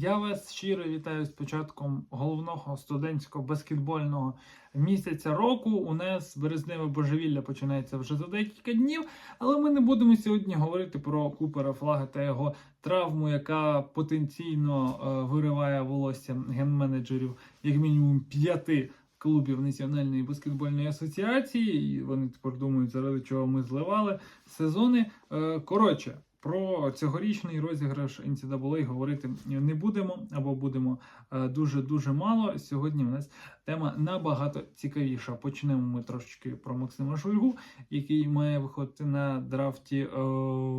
Я вас щиро вітаю з початком головного студентського баскетбольного місяця року. У нас березневе божевілля починається вже за декілька днів, але ми не будемо сьогодні говорити про Купера Флага та його травму, яка потенційно е, вириває волосся ген-менеджерів як мінімум п'яти клубів Національної баскетбольної асоціації. І вони тепер думають, заради чого ми зливали сезони. Е, Коротше. Про цьогорічний розіграш NCAA говорити не будемо або будемо дуже дуже мало. Сьогодні у нас тема набагато цікавіша. Почнемо ми трошечки про Максима Шульгу, який має виходити на драфті е,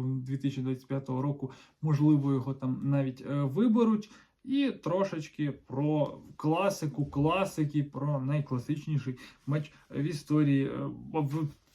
2025 року. Можливо, його там навіть е, виберуть. І трошечки про класику, класики, про найкласичніший матч в історії е,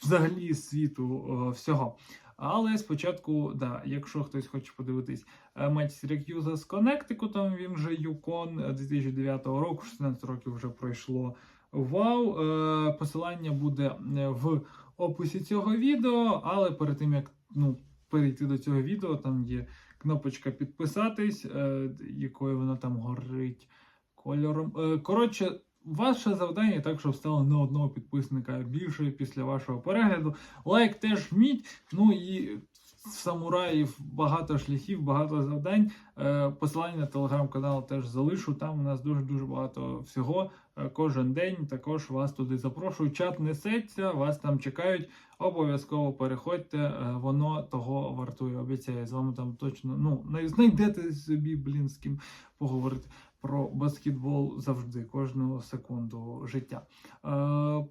взагалі світу е, всього. Але спочатку, да, якщо хтось хоче подивитись е, матч Сірак'юза з Коннектикутом, він же Юкон е, 2009 року, 16 років вже пройшло. Вау! Е, Посилання буде е, в описі цього відео, але перед тим як ну, перейти до цього відео, там є кнопочка підписатись, е, якою вона там горить кольором. Е, Коротше, ваше завдання так, щоб стало на одного підписника більше після вашого перегляду. Лайк теж жміть. Ну і самураїв багато шляхів, багато завдань. Е, Посилання на телеграм-канал теж залишу. Там у нас дуже-дуже багато всього. Е, Кожен день також вас туди запрошую. Чат несеться, вас там чекають. Обов'язково переходьте, е, воно того вартує. Обіцяю, з вами там точно ну най- знайдете собі, блін, з ким поговорити про баскетбол завжди, кожну секунду життя. Е,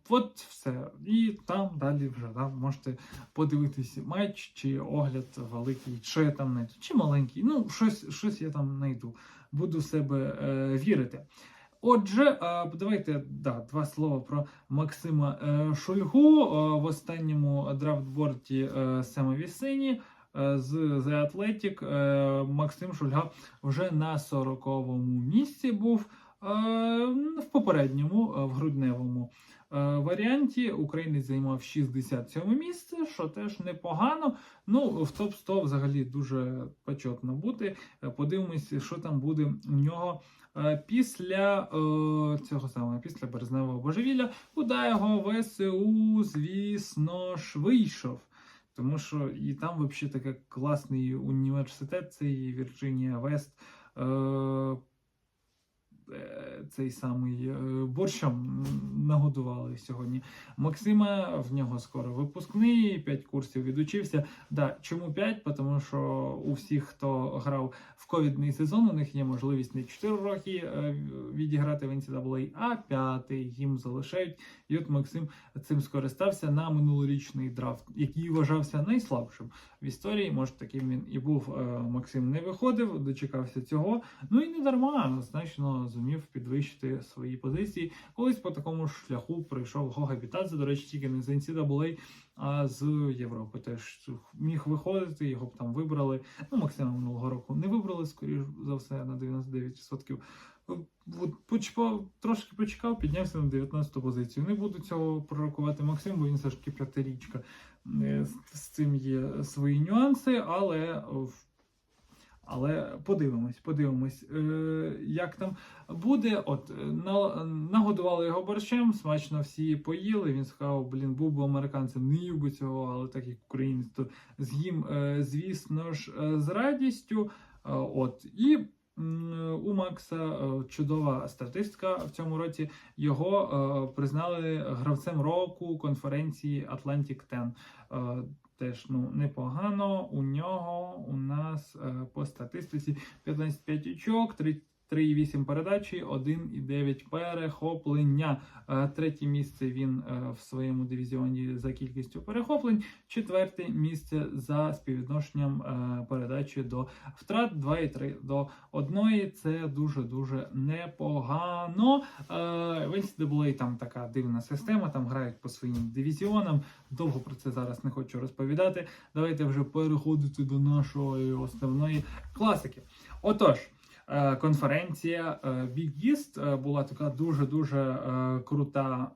от все. І там далі вже да, можете подивитися матч чи огляд великий, що я там знайду, чи маленький. Ну, щось, щось я там знайду. Буду в себе е, вірити. Отже, е, давайте да, два слова про Максима е, Шульгу Е, в останньому драфтборді Сема Вісині е, з The Athletic е, Максим Шульга вже на 40-му місці був. Е, В попередньому, е, в грудневому е, варіанті українець займав 67 місце, що теж непогано. Ну, в топ-100 взагалі дуже почетно бути. Е, Подивимось, що там буде у нього е, після е, цього самого, після березневого божевілля, куди його ВСУ, звісно ж, вийшов. Тому що і там взагалі такий класний університет, цей Вірджинія Вест. Е, цей самий е, борщом нагодували сьогодні. Максима в нього скоро випускний, 5 курсів відучився. Да, чому 5? Тому що у всіх, хто грав в ковідний сезон, у них є можливість не 4 роки е, відіграти в NCAA, а 5 їм залишають. І от Максим цим скористався на минулорічний драфт, який вважався найслабшим в історії. Може, таким він і був. Е, Максим не виходив, дочекався цього. Ну і не дарма, значно зумів підвищити свої позиції. Колись по такому шляху прийшов Гога Бітадзе, до речі, тільки не з NCAA, а з Європи теж міг виходити, його б там вибрали. Ну, Максима минулого року не вибрали, скоріш за все, на 99%. От почекав, трошки почекав, піднявся на 19 позицію. Не буду цього пророкувати Максим, бо він все ж таки п'ятирічка. Е, З, цим є свої нюанси, але, в- але подивимось, подивимось, е, як там буде. От е, нагодували його борщем, смачно всі поїли. Він сказав, блін, був би американцем, не їв би цього, але так як українець, то з'їм, е, звісно ж, з радістю. От і у Макса чудова статистика в цьому році. Його признали гравцем року конференції Atlantic 10. Е, Теж ну непогано. У нього у нас е, по статистиці 15 очок, 3 3,8 передачі, 1,9 перехоплення. Е, Третє місце він е, в своєму дивізіоні за кількістю перехоплень. Четверте місце за співвідношенням е, передачі до втрат 2,3 до 1. Це дуже-дуже непогано. В NCAA там така дивна система, там грають по своїм дивізіонам. Довго про це зараз не хочу розповідати. Давайте вже переходити до нашої основної класики. Отож. Е, конференція е, Big East. Е, Була така дуже дуже е, крута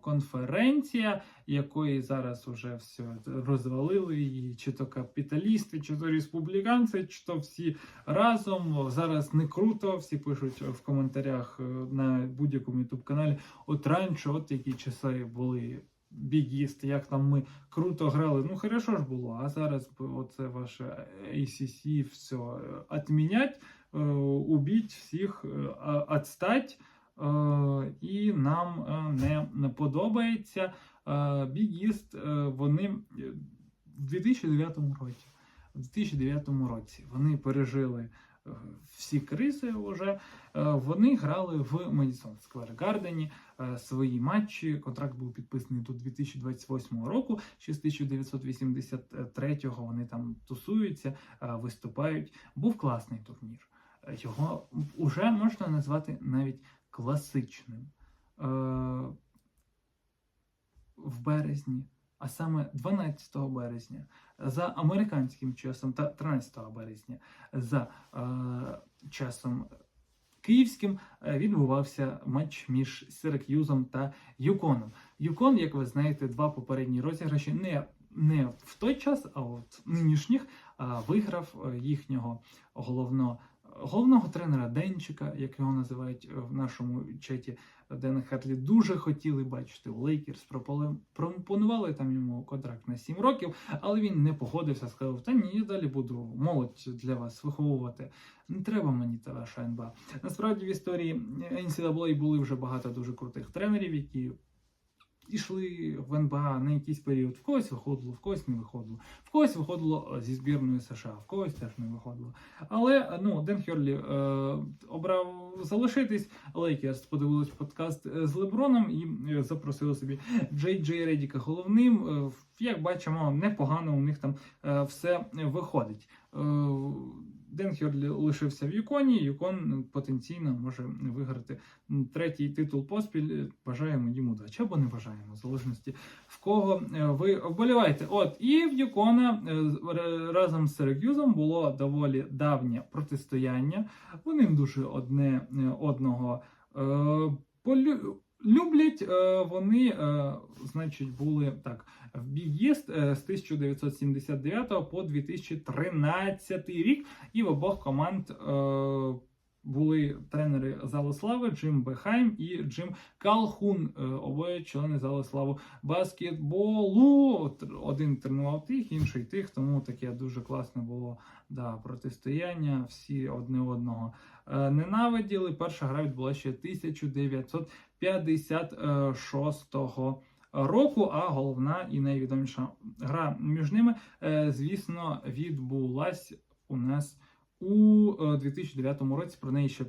конференція, якої зараз вже все розвалили. І чи то капіталісти, чи то республіканці, чи то всі разом. Зараз не круто. Всі пишуть в коментарях на будь-якому ютуб каналі. От раніше, от які часи були. Бігіст, як там ми круто грали. Ну, хорошо ж було, а зараз оце ваше ACC все отмінять, е, убіть всіх, е, отстать. І нам е, не, подобається. Бігіст, вони в 2009 році. В 2009 році вони пережили е, всі кризи вже. Е, Вони грали в Медісон Сквер Гардені свої матчі. Контракт був підписаний до 2028 року. Ще з 1983-го вони там тусуються, е, виступають. Був класний турнір. Його вже можна назвати навіть класичним. Е, В березні, а саме 12 березня, за американським часом та 13 березня за е, часом київським е, відбувався матч між Сирак'юзом та Юконом. Юкон, як ви знаєте, два попередні розіграші не, не в той час, а от нинішніх а, виграв е, їхнього головного. Головного тренера Денчика, як його називають е, в нашому чаті Дена Харлі, дуже хотіли бачити у Лейкерс. Пропонували там йому контракт на 7 років, але він не погодився. Сказав: Та ні, я далі буду молодь для вас виховувати. Не треба мені та ваша НБА. Насправді в історії NCAA були вже багато дуже крутих тренерів, які йшли в НБА на якийсь період. В когось виходило, в когось не виходило. В когось виходило зі збірної США, в когось теж не виходило. Але ну, Ден Хьорлі е, обрав залишитись. Лейкерс подивились подкаст е, з Леброном і е, запросили собі Джей Джей Редіка головним. Е, як бачимо, непогано у них там е, все виходить. Е, Ден Хьорлі лишився в Юконі. Юкон потенційно може виграти третій титул поспіль. Бажаємо йому удачі або не бажаємо, в залежності в кого е, ви вболіваєте. От і в Юкона е, разом з Сиракюзом було доволі давнє протистояння. Вони дуже одне е, одного е, полю... люблять. Е, вони, е, значить, були так в East е, з 1979 по 2013 рік, і в обох команд. Були тренери Зали Слави Джим Бехайм і Джим Калхун, е, обоє члени Зали Слави баскетболу. Один тренував тих, інший тих, тому таке дуже класне було да, протистояння. Всі одне одного е, ненавиділи. Перша гра відбулася ще 1956 року, а головна і найвідоміша гра між ними, е, звісно, відбулась у нас. У е, 2009 році про неї ще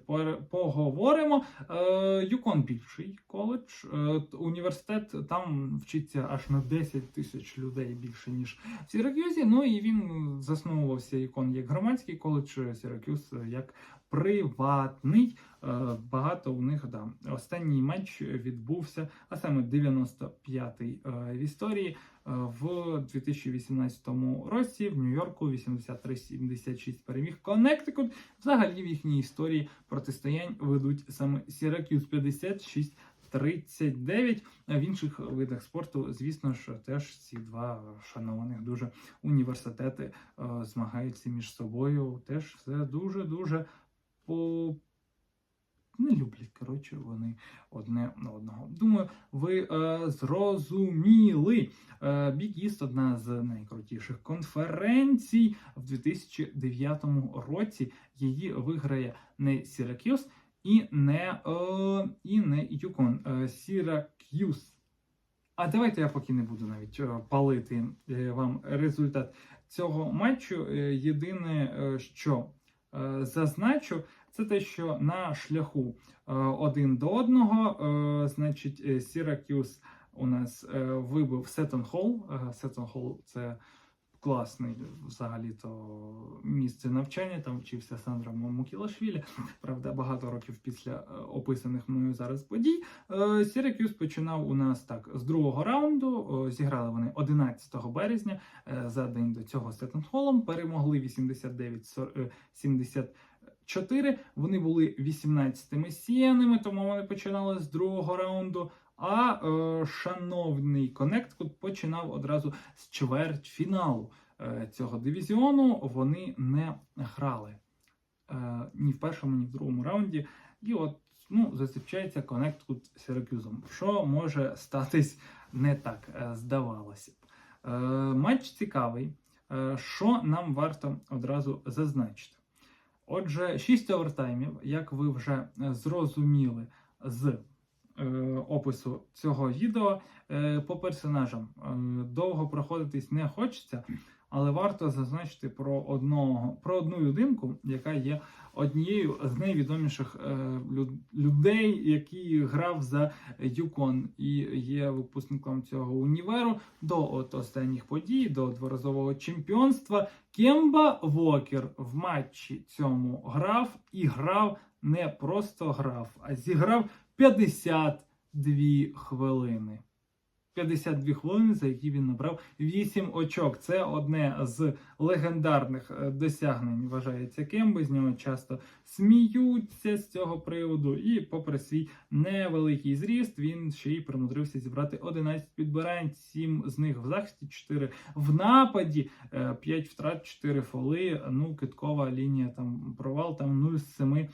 поговоримо. Е, Юкон більший коледж, е, університет там вчиться аж на 10 тисяч людей більше ніж в Сіракюзі. Ну і він засновувався Юкон як громадський коледж, е, Сіракюз е, як приватний. Е, Багато у них да. Останній матч відбувся, а саме 95-й е, в історії е, в 2018 році в Нью-Йорку 83-76 переміг Коннектикут. Взагалі в їхній історії протистоянь ведуть саме Сіракюз 56 39. В інших видах спорту, звісно ж, теж ці два шанованих дуже університети змагаються між собою. Теж все дуже дуже по. Не люблять, коротше, вони одне на одного. Думаю, ви е, зрозуміли. Е, Big East – одна з найкрутіших конференцій в 2009 році. Її виграє не Сіракюз і не, е, і не Юкон. Е, Сіракюз. А давайте я поки не буду навіть е, палити е, вам результат цього матчу. Е, Єдине, що зазначу, це те, що на шляху е, один до одного, е, значить, е, Сіракюз у нас вибив Сеттон Холл. Е, Сеттон Холл це класний взагалі-то місце навчання. Там вчився Сандра Мукілашвілі. Правда, багато років після описаних мною зараз подій. Сіракюз починав у нас так з другого раунду. Зіграли вони 11 березня за день до цього з Сеттон Холлом. Перемогли 89 70 4. Вони були 18-ми сіяними, тому вони починали з другого раунду. А е, шановний Коннектикут починав одразу з чвертьфіналу е, цього дивізіону. Вони не грали е, ні в першому, ні в другому раунді. І от ну, зустрічається Коннектикут з Сіракюзом. Що може статись не так, е, здавалося б. Е, матч цікавий. Е, Що нам варто одразу зазначити? Отже, 6 овертаймів, як ви вже е, зрозуміли з е, опису цього відео, е, по персонажам е, довго проходитись не хочеться, але варто зазначити про одного про одну людинку, яка є однією з найвідоміших е, лю- людей, який грав за Юкон і є випускником цього універу до от останніх подій, до дворазового чемпіонства. Кемба Вокер в матчі цьому грав і грав не просто грав, а зіграв 52 хвилини. 52 хвилини, за які він набрав 8 очок. Це одне з легендарних е, досягнень, вважається Кемби. З нього часто сміються з цього приводу. І, попри свій невеликий зріст, він ще й примудрився зібрати 11 підбирань, 7 з них в захисті, 4 в нападі, 5 втрат, 4 фоли. Ну, киткова лінія там провал, там 0 з 7 е,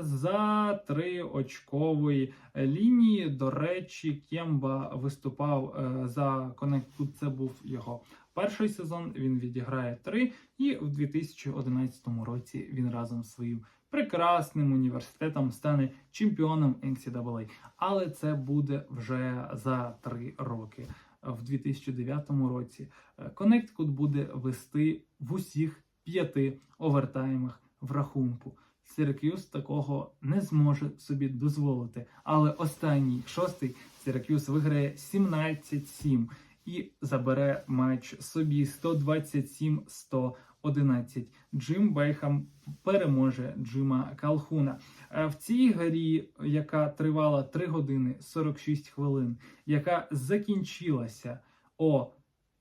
за три очкової лінії. До речі, Кемба виступав е, за Connecticut, Це був його перший сезон. Він відіграє три, і в 2011 році він разом з своїм прекрасним університетом стане чемпіоном NCAA. Але це буде вже за три роки. В 2009 році е, Connecticut буде вести в усіх п'яти овертаймах в рахунку. Сіракюз такого не зможе собі дозволити. Але останній шостий Сіракюз виграє 17-7 і забере матч собі 127-111. Джим Бейхам переможе Джима Калхуна. Е, В цій грі, яка тривала 3 години 46 хвилин, яка закінчилася о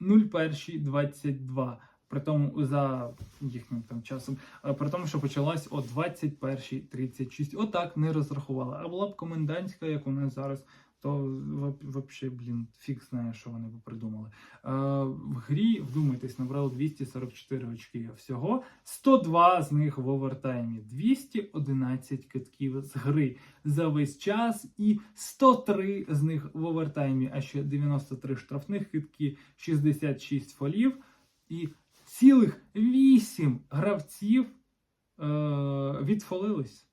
01.22, при тому за їхнім там часом, е, при тому, що почалась о 21.36. Отак не розрахувала. А була б комендантська, як у нас зараз, то взагалі, блін, фіг знає, що вони б придумали. Е, в грі, вдумайтесь, набрали 244 очки всього, 102 з них в овертаймі, 211 китків з гри за весь час, і 103 з них в овертаймі, а ще 93 штрафних китки, 66 фолів і цілих 8 гравців е, відфолились.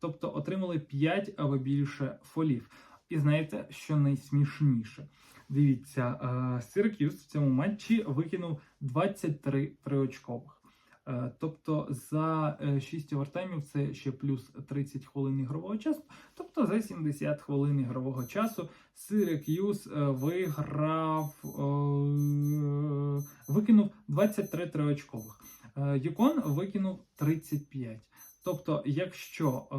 Тобто отримали 5 або більше фолів. І знаєте, що найсмішніше? Дивіться, е, Сиркюс в цьому матчі викинув 23 триочкових. Е, Тобто за 6 овертаймів це ще плюс 30 хвилин ігрового часу. Тобто за 70 хвилин ігрового часу Сирак'юз е, виграв, е, викинув 23 триочкових. Е, Юкон викинув 35. Тобто, якщо е,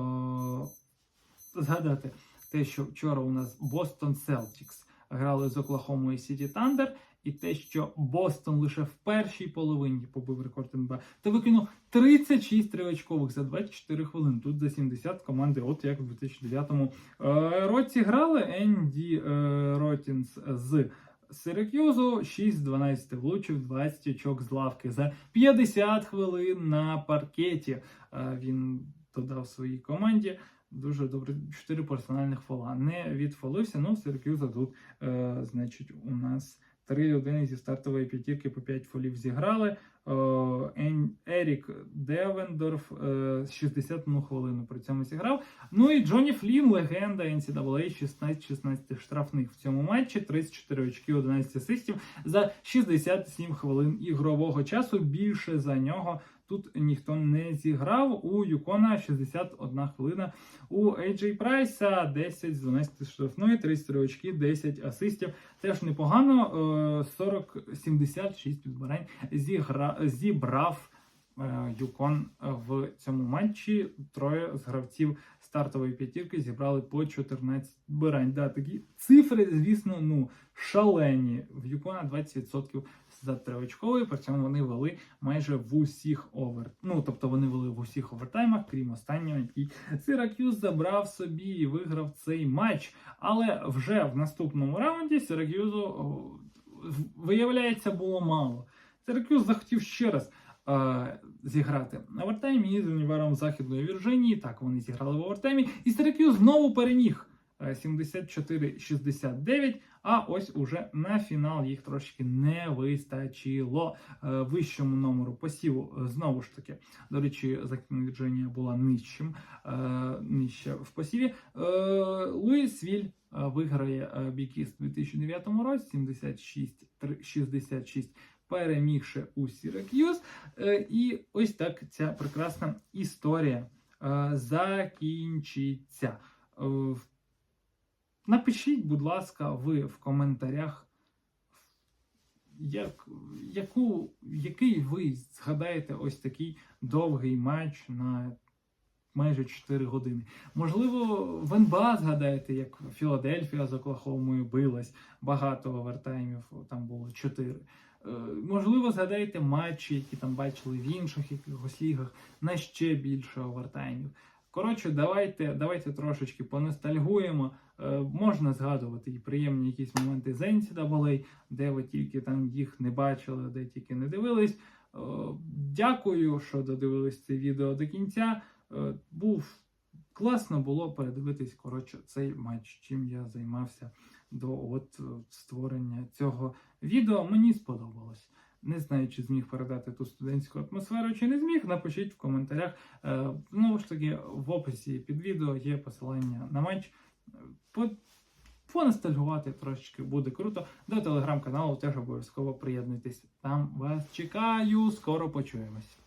згадати те, що вчора у нас Бостон Селтікс грали з Оклахомою Сіті Тандер, і те, що Бостон лише в першій половині побив рекорд НБА, то викинув 36 триочкових за 24 хвилини. Тут за 70 команди, от як в 2009 е, році грали Енді е, Ротінс з Сиракюзу 6 з 12 влучив 20 очок з лавки за 50 хвилин на паркеті. Е, Він додав своїй команді. Дуже добре, 4 персональних фола. Не відфолився, ну Сиракюза тут, значить, у нас три людини зі стартової п'ятірки по 5 фолів зіграли. Е, Ерік Девендорф е, 61 хвилину при цьому зіграв. Ну і Джонні Флін, легенда NCAA, 16-16 штрафних в цьому матчі, 34 очки, 11 асистів за 67 хвилин ігрового часу. Більше за нього тут ніхто не зіграв. У Юкона 61 хвилина. У Ейджей Прайса 10 з 12 штрафної, 33 очки, 10 асистів. Теж непогано. е, 40-76 підбирань зігра... зібрав е, Юкон в цьому матчі. Троє з гравців стартової п'ятірки зібрали по 14 підбирань. Да, такі цифри, звісно, ну шалені. В Юкона 20% за триочковий, при цьому вони вели майже в усіх овер. Ну, тобто вони вели в усіх овертаймах, крім останнього, який Сиракюз забрав собі і виграв цей матч. Але вже в наступному раунді Сиракюзу виявляється було мало. Сиракюз захотів ще раз е, зіграти на овертаймі із універом Західної Вірджинії. Так, вони зіграли в овертаймі. І Сиракюз знову переміг е, 74-69. А ось уже на фінал їх трошки не вистачило Е, вищому номеру посіву. е, Знову ж таки, до речі, Вірджинія була нижчим, е, нижче в посіві. Луїс Віль виграє е, Бікіс у 2009 році 76-66, перемігши у Сірак'юз. І ось так ця прекрасна історія закінчиться. Напишіть, будь ласка, ви в коментарях, як, яку, який ви згадаєте ось такий довгий матч на майже 4 години. Можливо, в НБА згадаєте, як Філадельфія з Оклахомою билась, багато овертаймів, там було 4. Е, Можливо, згадаєте матчі, які там бачили в інших якихось лігах, на ще більше овертаймів. Коротше, давайте, давайте трошечки поностальгуємо. Е, можна згадувати і приємні якісь моменти з NCAA, де ви тільки там їх не бачили, де тільки не дивились. Е, дякую, що додивились це відео до кінця. Е, був класно було передивитись коротше цей матч, чим я займався до от е, створення цього відео. Мені сподобалось. Не знаю, чи зміг передати ту студентську атмосферу, чи не зміг. Напишіть в коментарях. Е, Знову ж таки, в описі під відео є посилання на матч. По- Поностальгувати трошечки буде круто. До телеграм-каналу теж обов'язково приєднуйтесь. Там вас чекаю. Скоро почуємось.